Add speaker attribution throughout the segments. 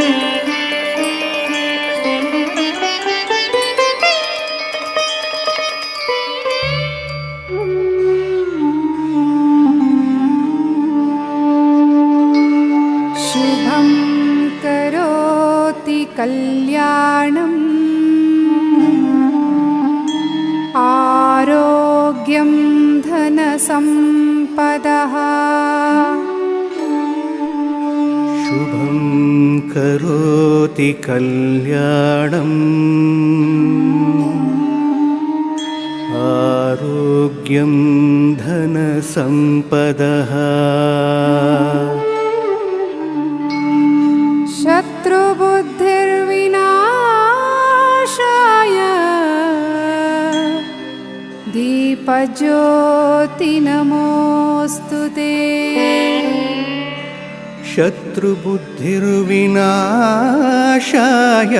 Speaker 1: Thank you.
Speaker 2: शुभं करोति कल्याणम्। आरोग्यं धनसम्पदः।
Speaker 1: शत्रुबुद्धिर्विनाशाय दीपज्योति नमोऽस्तु ते
Speaker 2: शत्रुबुद्धिर्विनाशाय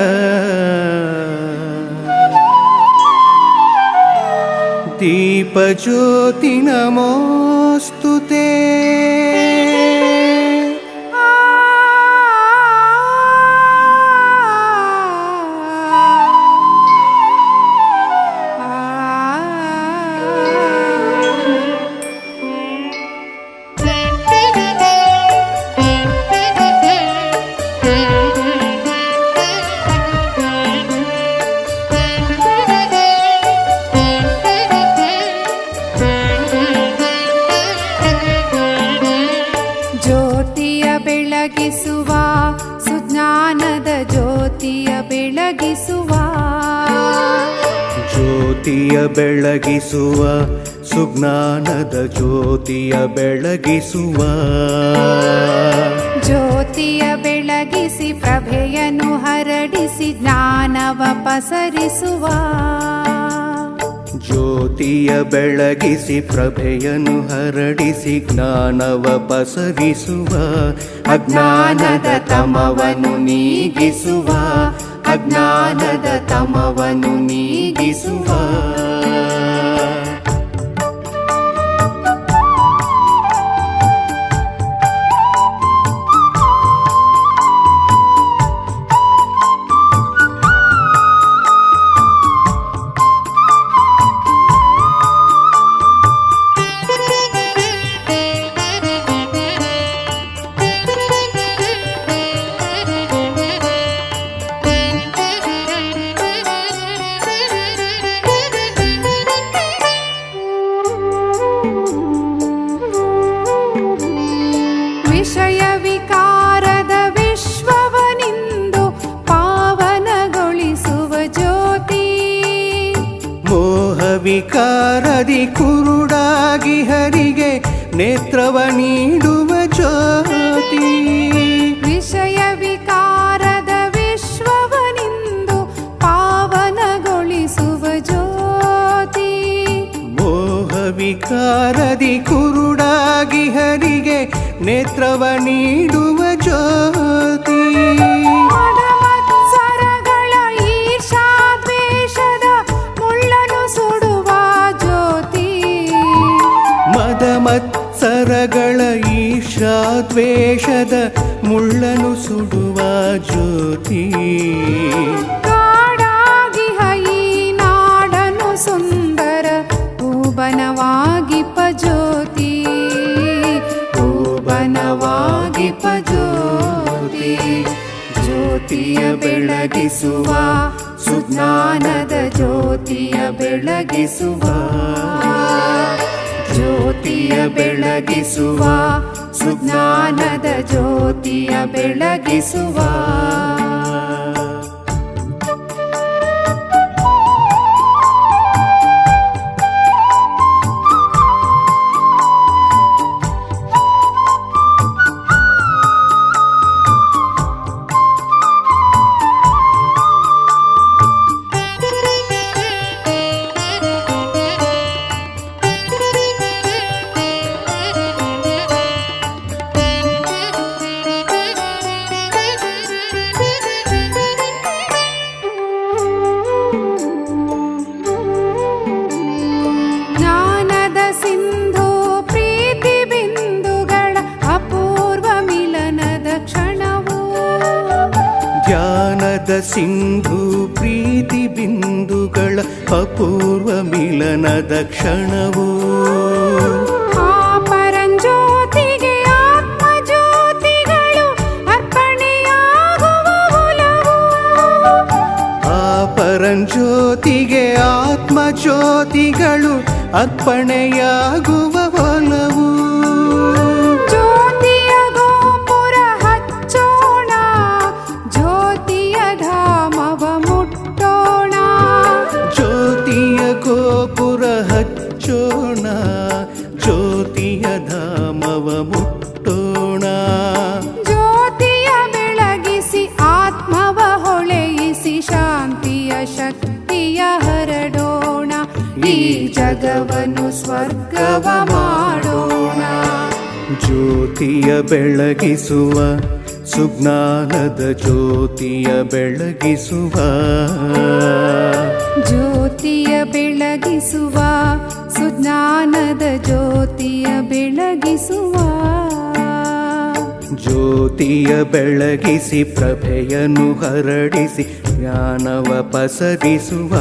Speaker 2: दीपज्योति नमोऽस्तु ते
Speaker 1: ಬೆಳಗಿಸುವ ಸುಜ್ಞಾನದ ಜ್ಯೋತಿಯ ಬೆಳಗಿಸುವ.
Speaker 2: ಜ್ಯೋತಿಯ
Speaker 1: ಬೆಳಗಿಸಿ ಪ್ರಭೆಯನ್ನು ಹರಡಿಸಿ ಜ್ಞಾನವ ಪಸರಿಸುವ.
Speaker 2: ಜ್ಯೋತಿಯ ಬೆಳಗಿಸಿ ಪ್ರಭೆಯನ್ನು ಹರಡಿಸಿ ಜ್ಞಾನವ ಪಸರಿಸುವ. ಅಜ್ಞಾನದ ತಮವನ್ನು ನೀಗಿಸುವ ಅಜ್ಞಾನದ ತಮವನ್ನು ನೀಗಿಸುವ. ಮೋಹ ವಿಕಾರದಿ ಕುರುಡಾಗಿ ಹರಿಗೆ ನೇತ್ರವ ನೀಡುವ ಜ್ಯೋತಿ.
Speaker 1: ವಿಷಯ ವಿಕಾರದ ವಿಶ್ವವನಿಂದು ಪಾವನಗೊಳಿಸುವ ಜ್ಯೋತಿ.
Speaker 2: ಮೋಹ ವಿಕಾರದಿ ಕುರುಡಾಗಿ ಹರಿಗೆ ನೇತ್ರವ ನೀಡುವ ಈಶಾದ್ವೇಷದ ಮುಳ್ಳನು ಸುಡುವ ಜ್ಯೋತಿ.
Speaker 1: ಕಾಡಾಗಿ ಹೈ ನಾಡನು ಸುಂದರ, ಭೂಬನವಾಗಿಪ ಜ್ಯೋತಿ. ಭೂಬನವಾಗಿಪ ಜ್ಯೋತಿ, ಜ್ಯೋತಿಯ ಬೆಳಗಿಸುವ, ಸುಜ್ಞಾನದ ಜ್ಯೋತಿಯ ಬೆಳಗಿಸುವ. ಜ್ಯೋತಿಯ ಬೆಳಗಿಸುವ ಸುಜ್ಞಾನದ ಜ್ಯೋತಿಯ ಬೆಳಗಿಸುವ.
Speaker 2: ಮಿಲನದ ಕ್ಷಣವು.
Speaker 3: ಆ ಪರಂಜ್ಯೋತಿಗೆ ಆತ್ಮ ಜ್ಯೋತಿಗಳು
Speaker 2: ಆ ಪರಂಜ್ಯೋತಿಗೆ ಆತ್ಮ ಜ್ಯೋತಿಗಳು ಅರ್ಪಣೆಯಾಗುವ ಒಲವು
Speaker 3: ಹಚ್ಚೋಣ ಜ್ಯೋತಿಯ ಧಾಮವ ಮುಟ್ಟೋಣ.
Speaker 2: ಜ್ಯೋತಿಯ
Speaker 3: ಬೆಳಗಿಸಿ ಆತ್ಮವ ಹೊಳೆಯಿಸಿ ಶಾಂತಿಯ ಶಕ್ತಿಯ ಹರಡೋಣ. ಈ ಜಗವನ್ನು ಸ್ವರ್ಗವ ಮಾಡೋಣ.
Speaker 2: ಜ್ಯೋತಿಯ ಬೆಳಗಿಸುವ ಸುಜ್ಞಾನದ ಜ್ಯೋತಿಯ ಬೆಳಗಿಸುವ.
Speaker 3: ಜ್ಯೋತಿಯ ಬೆಳಗಿಸುವ ಸುಜ್ಞಾನದ ಜ್ಯೋತಿಯ ಬೆಳಗಿಸುವ.
Speaker 2: ಜ್ಯೋತಿಯ ಬೆಳಗಿಸಿ ಪ್ರಭೆಯನ್ನು ಹರಡಿಸಿ ಜ್ಞಾನವ ಪಸರಿಸುವ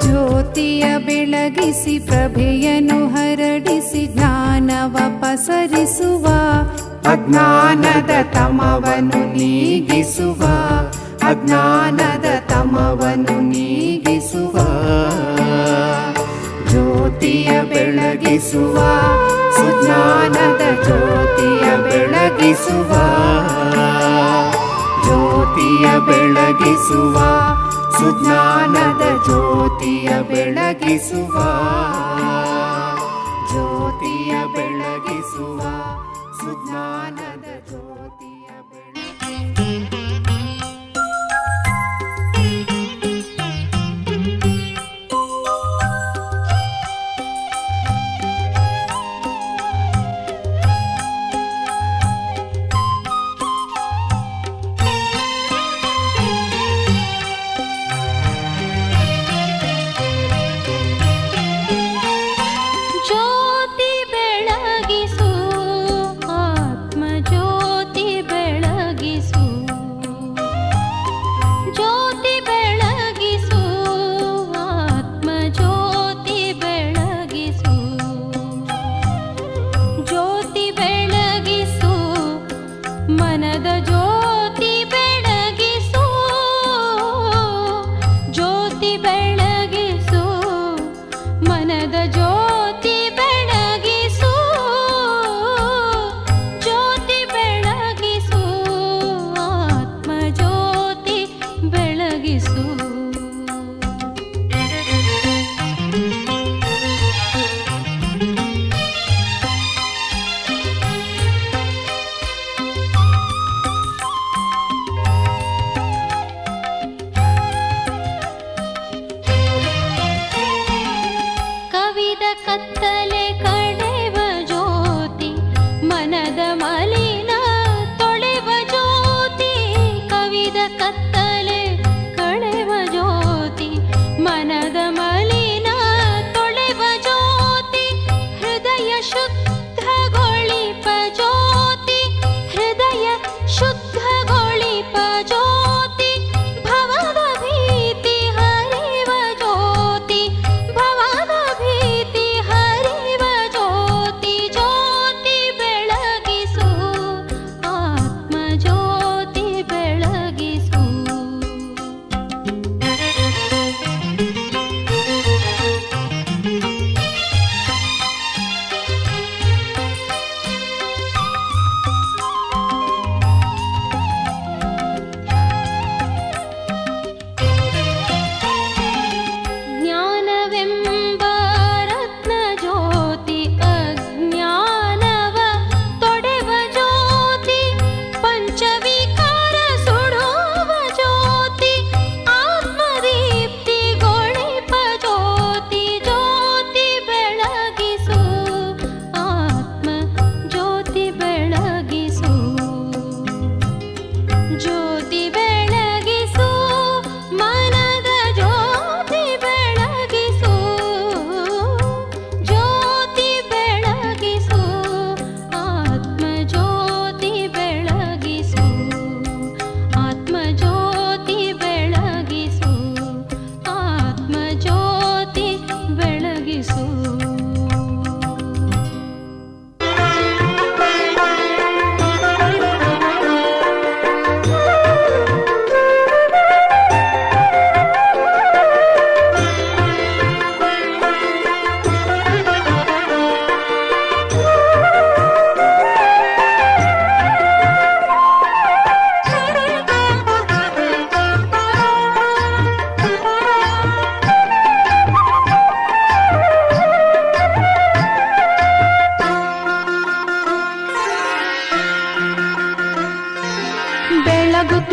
Speaker 3: ಜ್ಯೋತಿಯ ಬೆಳಗಿಸಿ ಪ್ರಭೆಯನ್ನು ಹರಡಿಸಿ ಜ್ಞಾನವ ಪಸರಿಸುವ. ಅಜ್ಞಾನದ ತಮವನ್ನು ನೀಗಿಸುವ. ಅಜ್ಞಾನದ ತಮವನ್ನು ನೀಗಿಸುವ. ಜ್ಯೋತಿಯ ಬೆಳಗಿಸುವ ಸುಜ್ಞಾನದ ಜ್ಯೋತಿಯ ಬೆಳಗಿಸುವ. ಜ್ಯೋತಿಯ ಬೆಳಗಿಸುವ ಸುಜ್ಞಾನದ ಜ್ಯೋತಿಯ ಬೆಳಗಿಸುವ. ಜ್ಯೋತಿಯ ಬೆಳಗಿಸುವ ಸುಜ್ಞಾನದ ಜ್ಯೋತಿಯ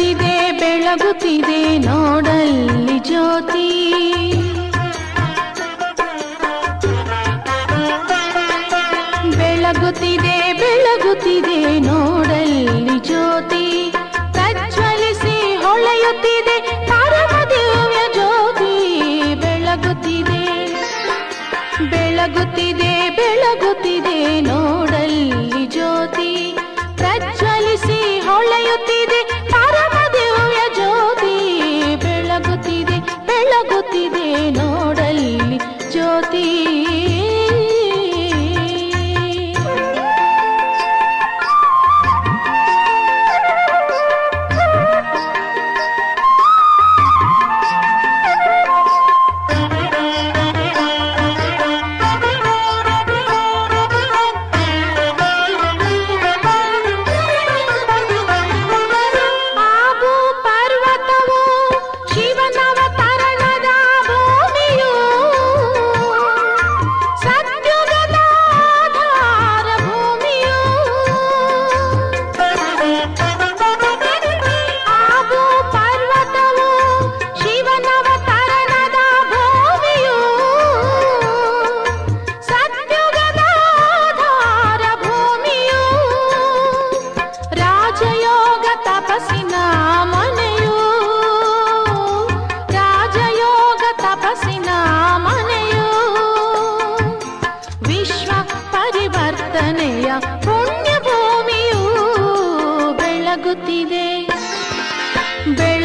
Speaker 4: ಬೆಳಗುತ್ತಿದೆ ಬೆಳಗುತ್ತಿದೆ ನೋಡಲ್ಲಿ ಜ್ಯೋತಿ. ಬೆಳಗುತ್ತಿದೆ ಬೆಳಗುತ್ತಿದೆ ನೋಡಲ್ಲಿ ಜ್ಯೋತಿ. ಪ್ರಜ್ವಲಿಸಿ ಹೊಳೆಯುತ್ತಿದೆ ದಿವ್ಯ ಜ್ಯೋತಿ. ಬೆಳಗುತ್ತಿದೆ ಬೆಳಗುತ್ತಿದೆ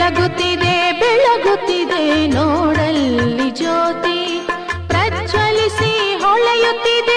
Speaker 4: ಬೆಳಗುತ್ತಿದೆ ಬೆಳಗುತ್ತಿದೆ ನೋಡಲ್ಲಿ ಜ್ಯೋತಿ ಪ್ರಜ್ವಲಿಸಿ ಹೊಳೆಯುತ್ತಿದೆ